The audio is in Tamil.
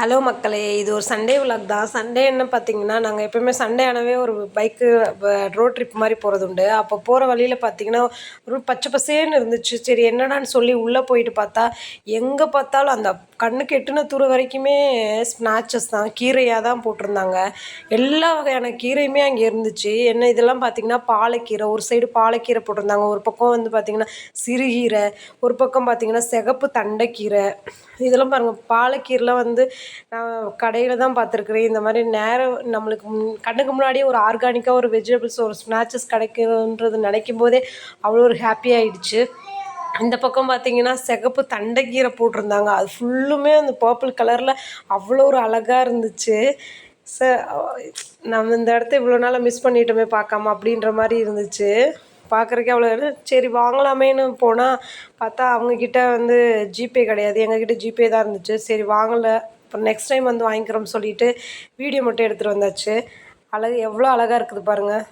ஹலோ மக்களே இது ஒரு சண்டே விலாக் தான். சண்டே என்ன பார்த்தீங்கன்னா நாங்கள் எப்போயுமே சண்டே ஆனவே ஒரு பைக்கு ரோட் ட்ரிப் மாதிரி போகிறது உண்டு. அப்போ போகிற வழியில் பார்த்தீங்கன்னா ஒரு பச்சை பசேன்னு இருந்துச்சு. சரி என்னடான்னு சொல்லி உள்ளே போயிட்டு பார்த்தா எங்கே பார்த்தாலும் அந்த கண்ணுக்கு எட்டுன தூரம் வரைக்குமே ஸ்நாச்சஸ் தான் கீரையாக தான் போட்டிருந்தாங்க. எல்லா வகையான கீரையுமே அங்கே இருந்துச்சு. என்ன இதெல்லாம் பார்த்தீங்கன்னா பாலக்கீரை ஒரு சைடு பாலக்கீரை போட்டிருந்தாங்க. ஒரு பக்கம் வந்து பார்த்தீங்கன்னா சிறுகீரை ஒரு பக்கம் பார்த்தீங்கன்னா சிகப்பு தண்டைக்கீரை. இதெல்லாம் பாருங்கள் பாலக்கீரைலாம் வந்து நான் கடையில் தான் பார்த்துருக்குறேன் இந்த மாதிரி நேரம் நம்மளுக்கு கண்ணுக்கு முன்னாடியே ஒரு ஆர்கானிக்காக ஒரு வெஜிடபிள்ஸ் ஒரு ஸ்நாச்சஸ் கிடைக்குன்றது நினைக்கும் போதே அவ்வளோ ஒரு ஹாப்பி ஆயிடுச்சு. இந்த பக்கம் பார்த்தீங்கன்னா சிகப்பு தண்டைக்கீரை போட்டிருந்தாங்க. அது ஃபுல்லுமே அந்த பர்பிள் கலரில் அவ்வளோ ஒரு அழகாக இருந்துச்சு. ச நம்ம இந்த இடத்த இவ்வளோ நாளாக மிஸ் பண்ணிட்டோமே பார்க்காம அப்படின்ற மாதிரி இருந்துச்சு. பார்க்குறக்கே அவ்வளோ சரி வாங்கலாமேன்னு போனால் பார்த்தா அவங்கக்கிட்ட வந்து ஜிபே கிடையாது. எங்ககிட்ட ஜிபே தான் இருந்துச்சு. சரி வாங்கலை அப்புறம் நெக்ஸ்ட் டைம் வந்து வாங்கிக்கிறோம்னு சொல்லிட்டு வீடியோ மட்டும் எடுத்துகிட்டு வந்தாச்சு. அழகு எவ்வளோ அழகாக இருக்குது பாருங்கள்